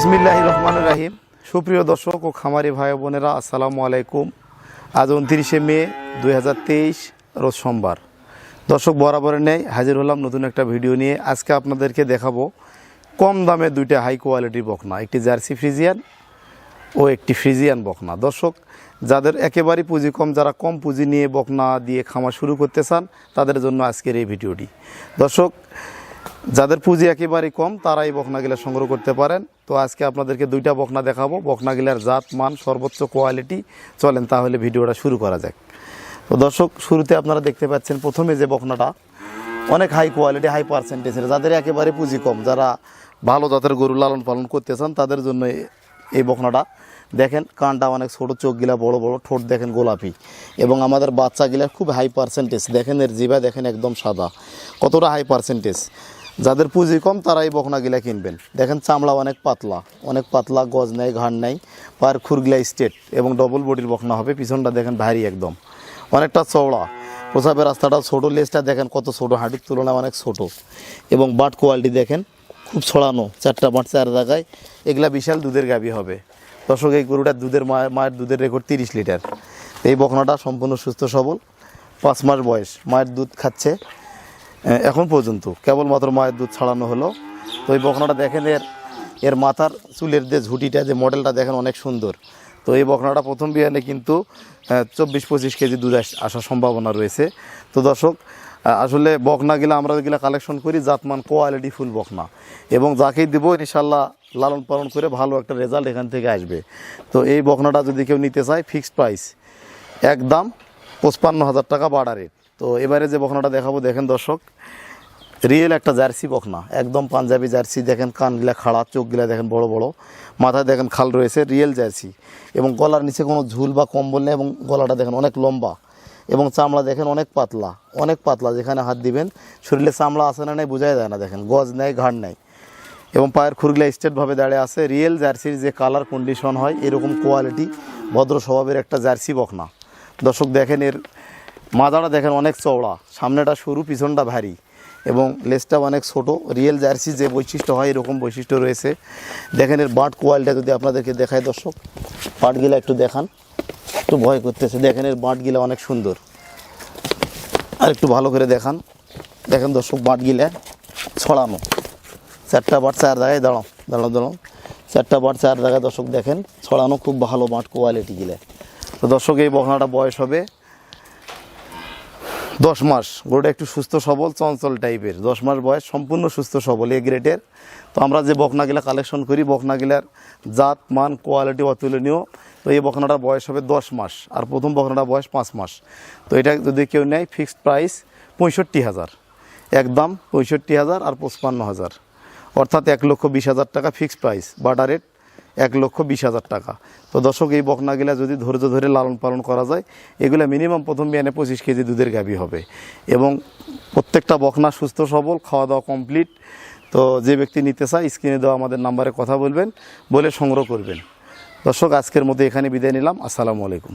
বিসমিল্লাহ রহমান রাহিম। সুপ্রিয় দর্শক ও খামারি ভাই বোনেরা, আসসালামু আলাইকুম। আজ উনত্রিশে মে দুই হাজার তেইশ, রোজ সোমবার। দর্শক বরাবরের নেই, হাজির হলাম নতুন একটা ভিডিও নিয়ে। আজকে আপনাদেরকে দেখাবো কম দামে দুইটা হাই কোয়ালিটির বকনা, একটি জার্সি ফ্রিজিয়ান ও একটি ফ্রিজিয়ান বকনা। দর্শক, যাদের একেবারেই পুঁজি কম, যারা কম পুঁজি নিয়ে বকনা দিয়ে খামার শুরু করতে চান, তাদের জন্য আজকের এই ভিডিওটি। দর্শক যাদের পুঁজি একেবারেই কম তারা এই বকনাগুলা সংগ্রহ করতে পারেন। তো আজকে আপনাদেরকে দুইটা বকনা দেখাবো। বকনাগুলার জাত, মান, সর্বোচ্চ কোয়ালিটি। চলেন তাহলে ভিডিওটা শুরু করা যাক। তো দর্শক, শুরুতে আপনারা দেখতে পাচ্ছেন প্রথমে যে বকনাটা, অনেক হাই কোয়ালিটি হাই পার্সেন্টেজের যাদের একেবারে পুঁজি কম, যারা ভালো জাতের গরু লালন পালন করতে চান, তাদের জন্য এই বকনাটা। দেখেন, কানটা অনেক ছোটো চোখগুলা বড় বড়, ঠোঁট দেখেন গোলাপি। এবং আমাদের বাচ্চাগুলা খুব হাই পার্সেন্টেজ দেখেন এর জিবা দেখেন একদম সাদা। কতটা হাই পার্সেন্টেজ যাদের পুঁজি কম তারা এই বকনাগুলা কিনবেন। দেখেন চামড়া অনেক পাতলা। অনেক পাতলা, গজ নেই, ঘাড় নেই পায়ের খুরগুলা স্টেট এবং ডবল বডির বকনা হবে। পিছনটা দেখেন ভারী একদম। অনেকটা চওড়া। প্রসাবের রাস্তাটা ছোটো, লেজটা দেখেন কত ছোটো, হাঁটির তুলনায় অনেক ছোট। এবং বাট কোয়ালিটি দেখেন খুব ছড়ানো, চারটা বাট চার জায়গায়। এগুলা বিশাল দুধের গাবি হবে। দর্শক, এই গরুটার দুধের মায়ের মায়ের দুধের রেকর্ড তিরিশ লিটার। এই বকনাটা সম্পূর্ণ সুস্থ সবল। পাঁচ মাস বয়স। মায়ের দুধ খাচ্ছে। এখন পর্যন্ত। কেবলমাত্র মায়ের দুধ ছাড়ানো হলো। তো এই বকনাটা দেখেন এর এর মাথার চুলের যে ঝুঁটিটা, যে মডেলটা দেখেন অনেক সুন্দর। তো এই বকনাটা প্রথম বিয়ানে কিন্তু চব্বিশ পঁচিশ কেজি দুধ আস- আসার সম্ভাবনা রয়েছে। তো দর্শক আসলে বকনাগুলো আমরা যেগুলো কালেকশন করি, জাতমান কোয়ালিটি ফুল বকনা। এবং যাকেই দেবো ইনশাল্লাহ লালন পালন করে ভালো একটা রেজাল্ট এখান থেকে আসবে। তো এই বকনাটা যদি কেউ নিতে চায় ফিক্সড প্রাইস একদম পঁচপান্ন হাজার টাকা বাড়া রেট তো এবারে যে বখনাটা দেখাবো, দেখেন দর্শক রিয়েল একটা জার্সি বখনা, একদম পাঞ্জাবি জার্সি, দেখেন কানগুলা খাড়া, চোখগুলা দেখেন বড় বড়, মাথায় দেখেন খাল রয়েছে রিয়েল জার্সি, এবং গলার নিচে কোনো ঝুল বা কম্বল নেই, এবং গলাটা দেখেন অনেক লম্বা, এবং চামড়া দেখেন অনেক পাতলা অনেক পাতলা, যেখানে হাত দিবেন, শরীরে চামড়া আছে না নেই বোঝাই যায় না, দেখেন গজ নেই, ঘাড় নেই, এবং পায়ের খুরগুলা স্টেটভাবে দাঁড়িয়ে আছে রিয়েল জার্সির যে কালার কন্ডিশন হয়, এরকম কোয়ালিটি ভদ্র স্বভাবের একটা জার্সি বখনা, দর্শক দেখেন এর মাজাটা দেখেন অনেক চওড়া। সামনেটা সরু, পিছনটা ভারী। এবং লেজটা অনেক ছোট। রিয়েল জার্সি যে বৈশিষ্ট্য হয়, এরকম বৈশিষ্ট্য রয়েছে। দেখেন এর বাট কোয়ালিটা যদি আপনাদেরকে দেখায় দর্শক, বাটগুলা একটু দেখান। একটু ভয় করতেছে। দেখেন এর বাটগুলা অনেক সুন্দর। আর একটু ভালো করে দেখান। দেখেন দর্শক, বাটগুলা ছড়ানো। চারটা বাট চার জায়গায়, দাঁড়াও দাঁড়াও দাঁড়াও। চারটা বাট চার জায়গায় দর্শক দেখেন, ছড়ানো খুব ভালো বাট কোয়ালিটি গিলে তো দর্শক, এই বকনাটা বয়স হবে দশ মাস। গরুটা একটু সুস্থ, সবল, চঞ্চল টাইপের দশ মাস বয়স, সম্পূর্ণ সুস্থ, সবল এ গ্রেডের তো আমরা যে বকনাগুলা কালেকশন করি, বকনাগুলার জাত, মান কোয়ালিটি অতুলনীয়। তো এই বকনাটার বয়স হবে দশ মাস। আর প্রথম বকনাটার বয়স পাঁচ মাস। তো এটা যদি কেউ নেয় ফিক্সড প্রাইস পঁয়ষট্টি হাজার। একদম পঁয়ষট্টি হাজার আর পঁচপান্ন হাজার। অর্থাৎ এক লক্ষ বিশ হাজার টাকা ফিক্সড প্রাইস বাটার রেট এক লক্ষ বিশ হাজার টাকা। তো দর্শক, এই বকনাগুলা যদি ধৈর্য ধরে লালন পালন করা যায়, এগুলো মিনিমাম প্রথম বিয়ানে পঁচিশ কেজি দুধের গাভী হবে। এবং প্রত্যেকটা বকনা সুস্থ, সবল খাওয়া দাওয়া কমপ্লিট তো যে ব্যক্তি নিতে চায় স্ক্রিনে দেওয়া আমাদের নাম্বারে কথা বলবেন, বলে সংগ্রহ করবেন। দর্শক, আজকের মতো এখানে বিদায় নিলাম। আসসালামু আলাইকুম।